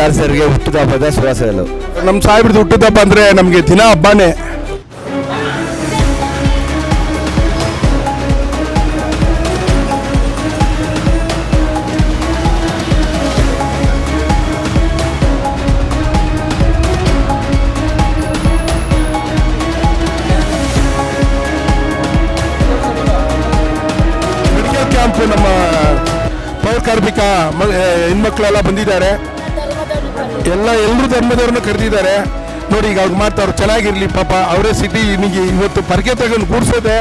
Jar ಸರ್ಗೆ ಹುಟ್ಟಿದ ಹಬ್ಬದ ಶುಭಾಶಯಗಳು. ನಮ್ಮ ಸಾಹೇಬ್ರದ್ದು ಹುಟ್ಟಿದಪ್ಪ ಅಂದ್ರೆ ನಮಗೆ ದಿನ ಹಬ್ಬನೇ. ನಮ್ಮ ಪೌರ ಕಾರ್ಮಿಕ ಹೆಣ್ಮಕ್ಳೆಲ್ಲ ಬಂದಿದ್ದಾರೆ. ಎಲ್ಲ ಎಲ್ಲರೂ ಧರ್ಮದವ್ರನ್ನ ಕರೆದಿದ್ದಾರೆ. ನೋಡಿ, ಈಗ ಅವ್ರು ಮಾಡ್ತಾವ್ರು ಚೆನ್ನಾಗಿರಲಿ, ಪಾಪ ಅವರೇ ಸಿಟಿ ನಿಮಗೆ ಇವತ್ತು ಪರ್ಕೆ ತಗೊಂಡು ಕೂಡ್ಸೋದೆ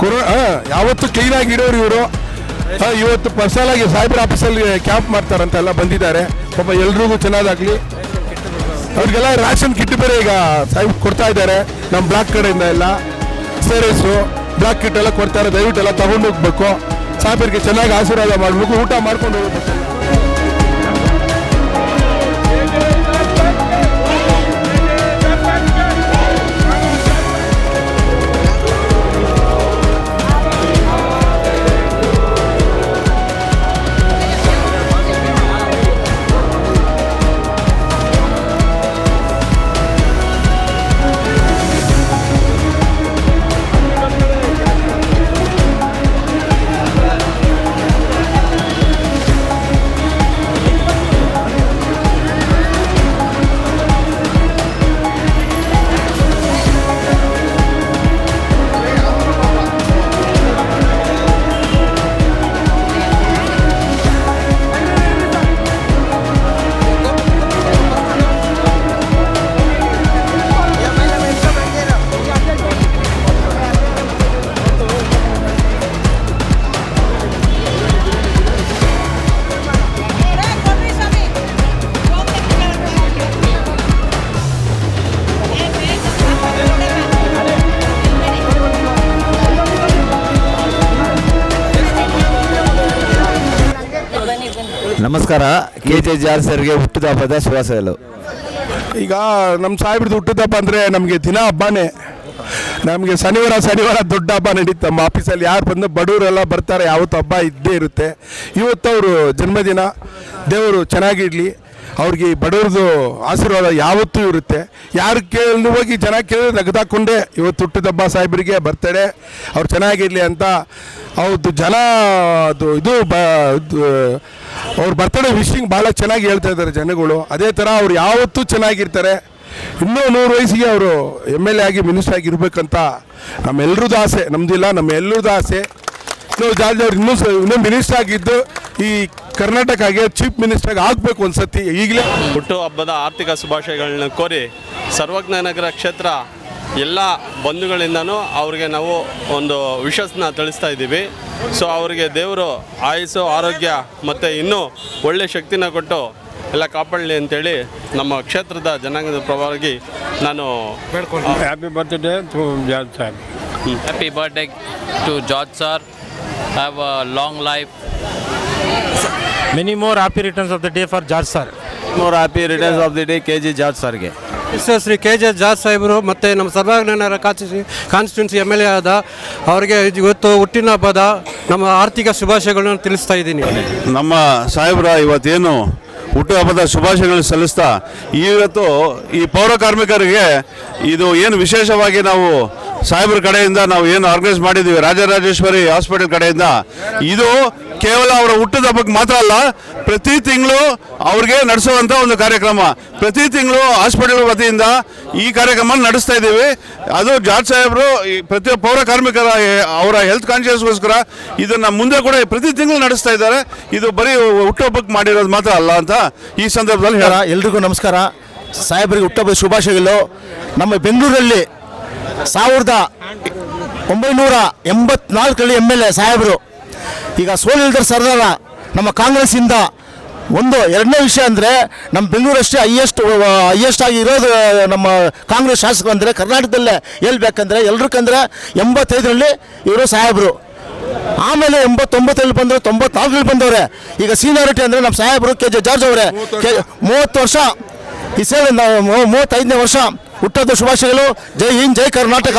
ಕೊರೋ ಯಾವತ್ತು ಕ್ಲೀನಾಗಿ ಇಡೋರು ಇವರು. ಇವತ್ತು ಪರ್ಸನಲ್ ಆಗಿ ಸಾಹೇಬ್ರ ಆಫೀಸಲ್ಲಿ ಕ್ಯಾಂಪ್ ಮಾಡ್ತಾರಂತ ಎಲ್ಲ ಬಂದಿದ್ದಾರೆ. ಪಾಪ ಎಲ್ರಿಗೂ ಚೆನ್ನಾಗಾಗ್ಲಿ. ಅವ್ರಿಗೆಲ್ಲ ರೇಷನ್ ಕಿಟ್ ಬೇರೆ ಈಗ ಸಾಹೇಬ್ ಕೊಡ್ತಾ ಇದ್ದಾರೆ ನಮ್ಮ ಬ್ಲಾಕ್ ಕಡೆಯಿಂದ ಎಲ್ಲ. ಸೇರಿಸು ಬ್ಲಾಕ್ ಕಿಟ್ ಎಲ್ಲ ಕೊಡ್ತಾರೆ, ದಯವಿಟ್ಟು ಎಲ್ಲ ತಗೊಂಡು ಹೋಗ್ಬೇಕು. ಸಾಹೇಬರಿಗೆ ಚೆನ್ನಾಗಿ ಆಶೀರ್ವಾದ ಮಾಡ್ಬೇಕು, ಊಟ ಮಾಡ್ಕೊಂಡು ಹೋಗ್ಬೇಕು. ನಮಸ್ಕಾರ. ಕೆ ಜೆ ಜಾರ್ ಸರ್ಗೆ ಹುಟ್ಟಿದ ಹಬ್ಬದ ಶುಭಾಶಯಗಳು. ಈಗ ನಮ್ಮ ಸಾಹೇಬ್ರದ್ದು ಹುಟ್ಟಿದಬ್ಬ ಅಂದರೆ ನಮಗೆ ದಿನ ಹಬ್ಬನೇ. ನಮಗೆ ಶನಿವಾರ ಶನಿವಾರ ದೊಡ್ಡ ಹಬ್ಬ ನಡೀತು. ನಮ್ಮ ಆಫೀಸಲ್ಲಿ ಯಾರು ಬಂದು ಬಡವರೆಲ್ಲ ಬರ್ತಾರೆ, ಯಾವತ್ತು ಹಬ್ಬ ಇದ್ದೇ ಇರುತ್ತೆ. ಇವತ್ತು ಅವರು ಜನ್ಮದಿನ. ದೇವರು ಚೆನ್ನಾಗಿರಲಿ. ಅವ್ರಿಗೆ ಬಡವ್ರದ್ದು ಆಶೀರ್ವಾದ ಯಾವತ್ತೂ ಇರುತ್ತೆ. ಯಾರು ಕೇಳಿ ಹೋಗಿ ಜನ ಕೇಳಿ ನಗದಾಕೊಂಡೆ. ಇವತ್ತು ಹುಟ್ಟಿದಬ್ಬ ಸಾಹೇಬರಿಗೆ ಬರ್ತಡೆ ಅವ್ರು ಚೆನ್ನಾಗಿರಲಿ ಅಂತ ಅವ್ರದ್ದು ಜನ ಅದು ಇದು ಬ ಅವ್ರ ಬರ್ತಡೇ ವಿಶಿಂಗ್ ಭಾಳ ಚೆನ್ನಾಗಿ ಹೇಳ್ತಾ ಇದ್ದಾರೆ ಜನಗಳು. ಅದೇ ಥರ ಅವ್ರು ಯಾವತ್ತೂ ಚೆನ್ನಾಗಿರ್ತಾರೆ. ಇನ್ನೂ ನೂರು ವಯಸ್ಸಿಗೆ ಅವರು ಎಂ ಎಲ್ ಎ ಆಗಿ ಮಿನಿಸ್ಟರ್ ಆಗಿರಬೇಕಂತ ನಮ್ಮೆಲ್ಲರದ್ದು ಆಸೆ. ನಮ್ಮದಿಲ್ಲ ನಮ್ಮ ಎಲ್ಲರದ್ದು ಆಸೆ. ನಾವು ಜಾರ್ಜ್ ಅವ್ರು ಇನ್ನೂ ಇನ್ನೂ ಮಿನಿಸ್ಟರ್ ಆಗಿದ್ದು ಈ ಕರ್ನಾಟಕಗೆ ಚೀಫ್ ಮಿನಿಸ್ಟರ್ ಆಗಬೇಕು ಒಂದು ಸತಿ ಈಗಲೇ. ಹುಟ್ಟು ಹಬ್ಬದ ಆರ್ಥಿಕ ಶುಭಾಶಯಗಳನ್ನ ಕೋರಿ ಸರ್ವಜ್ಞ ನಗರ ಕ್ಷೇತ್ರ ಎಲ್ಲ ಬಂಧುಗಳಿಂದನೂ ಅವ್ರಿಗೆ ನಾವು ಒಂದು ವಿಶಸ್ನ ತಿಳಿಸ್ತಾ ಇದ್ದೀವಿ. ಸೊ ಅವರಿಗೆ ದೇವರು ಆಯಸ್ಸು ಆರೋಗ್ಯ ಮತ್ತು ಇನ್ನೂ ಒಳ್ಳೆ ಶಕ್ತಿನ ಕೊಟ್ಟು ಎಲ್ಲ ಕಾಪಾಡಲಿ ಅಂತೇಳಿ ನಮ್ಮ ಕ್ಷೇತ್ರದ ಜನಾಂಗದ ಪರವಾಗಿ ನಾನು happy birthday to George sir happy birthday to George sir have a long life many more happy returns of the day for George sir more happy returns of the day K G George ಸರ್ಗೆ. S Shri K J George ಸಾಹೇಬರು ಮತ್ತು ನಮ್ಮ Sarvagnanagar constituency constituency M L A ಆದ ಅವರಿಗೆ ಇವತ್ತು ಹುಟ್ಟಿನ ಹಬ್ಬದ ನಮ್ಮ ಆರ್ಥಿಕ ಶುಭಾಶಯಗಳನ್ನು ತಿಳಿಸ್ತಾ ಇದ್ದೀನಿ. ನಮ್ಮ ಸಾಹೇಬ್ರ ಇವತ್ತೇನು ಹುಟ್ಟುಹಬ್ಬದ ಶುಭಾಶಯಗಳನ್ನು ಸಲ್ಲಿಸ್ತಾ ಇವತ್ತು ಈ ಪೌರ ಕಾರ್ಮಿಕರಿಗೆ ಇದು ಏನು ವಿಶೇಷವಾಗಿ ನಾವು ಸಾಹೇಬ್ರ ಕಡೆಯಿಂದ ನಾವು ಏನು ಆರ್ಗನೈಸ್ ಮಾಡಿದ್ದೀವಿ ರಾಜರಾಜೇಶ್ವರಿ ಹಾಸ್ಪಿಟಲ್ ಕಡೆಯಿಂದ ಇದು ಕೇವಲ ಅವರ ಹುಟ್ಟದ ಹಬ್ಬಕ್ಕೆ ಮಾತ್ರ ಅಲ್ಲ, ಪ್ರತಿ ತಿಂಗಳು ಅವ್ರಿಗೆ ನಡೆಸುವಂಥ ಒಂದು ಕಾರ್ಯಕ್ರಮ. ಪ್ರತಿ ತಿಂಗಳು ಹಾಸ್ಪಿಟಲ್ ವತಿಯಿಂದ ಈ ಕಾರ್ಯಕ್ರಮ ನಡೆಸ್ತಾ ಇದ್ದೀವಿ. ಅದು ಜಾರ್ಜ್ ಸಾಹೇಬರು ಪ್ರತಿ ಪೌರ ಕಾರ್ಮಿಕರ ಅವರ ಹೆಲ್ತ್ ಕಾನ್ಶಿಯಸ್ಗೋಸ್ಕರ ಇದನ್ನು ಮುಂದೆ ಕೂಡ ಪ್ರತಿ ತಿಂಗಳು ನಡೆಸ್ತಾ ಇದ್ದಾರೆ. ಇದು ಬರೀ ಹುಟ್ಟುಹಬ್ಬಕ್ಕೆ ಮಾಡಿರೋದು ಮಾತ್ರ ಅಲ್ಲ ಅಂತ ಈ ಸಂದರ್ಭದಲ್ಲಿ ಹೇಳ ಎಲ್ರಿಗೂ ನಮಸ್ಕಾರ. ಸಾಹೇಬರಿಗೆ ಹುಟ್ಟಹಬ್ಬದ ಶುಭಾಶಯಗಳು. ನಮ್ಮ ಬೆಂಗಳೂರಲ್ಲಿ ಸಾವಿರದ ಒಂಬೈನೂರ ಎಂಬತ್ನಾಲ್ಕರಲ್ಲಿ ಎಂ ಎಲ್ ಎ ಸಾಹೇಬರು ಈಗ ಸೋಲಿಲ್ದರ್ ಸರ್ದಾರ ನಮ್ಮ ಕಾಂಗ್ರೆಸ್ಸಿಂದ ಒಂದು ಎರಡನೇ ವಿಷಯ ಅಂದರೆ ನಮ್ಮ ಬೆಂಗಳೂರಷ್ಟೇ ಹೈಯೆಸ್ಟ್ ಹೈಯೆಸ್ಟ್ ಆಗಿ ಇರೋದು ನಮ್ಮ ಕಾಂಗ್ರೆಸ್ ಶಾಸಕರು ಅಂದರೆ ಕರ್ನಾಟಕದಲ್ಲೇ ಹೇಳ್ಬೇಕಂದ್ರೆ ಎಲ್ರಿಗಂದ್ರೆ ಎಂಬತ್ತೈದರಲ್ಲಿ ಇವರು ಸಾಹೇಬರು. ಆಮೇಲೆ ಎಂಬತ್ತೊಂಬತ್ತರಲ್ಲಿ ಬಂದರು ತೊಂಬತ್ತಾರರಲ್ಲಿ ಬಂದವ್ರೆ. ಈಗ ಸೀನಿಯಾರಿಟಿ ಅಂದರೆ ನಮ್ಮ ಸಾಹೇಬರು ಕೆ ಜೆ ಜಾರ್ಜ್ ಅವರೇ. ಕೆ ಮೂವತ್ತು ವರ್ಷ, ಈ ಸೇವೆ ಮೂವತ್ತೈದನೇ ವರ್ಷ ಹುಟ್ಟದ ಶುಭಾಶಯಗಳು. ಜೈ ಹಿಂದ್, ಜೈ ಕರ್ನಾಟಕ.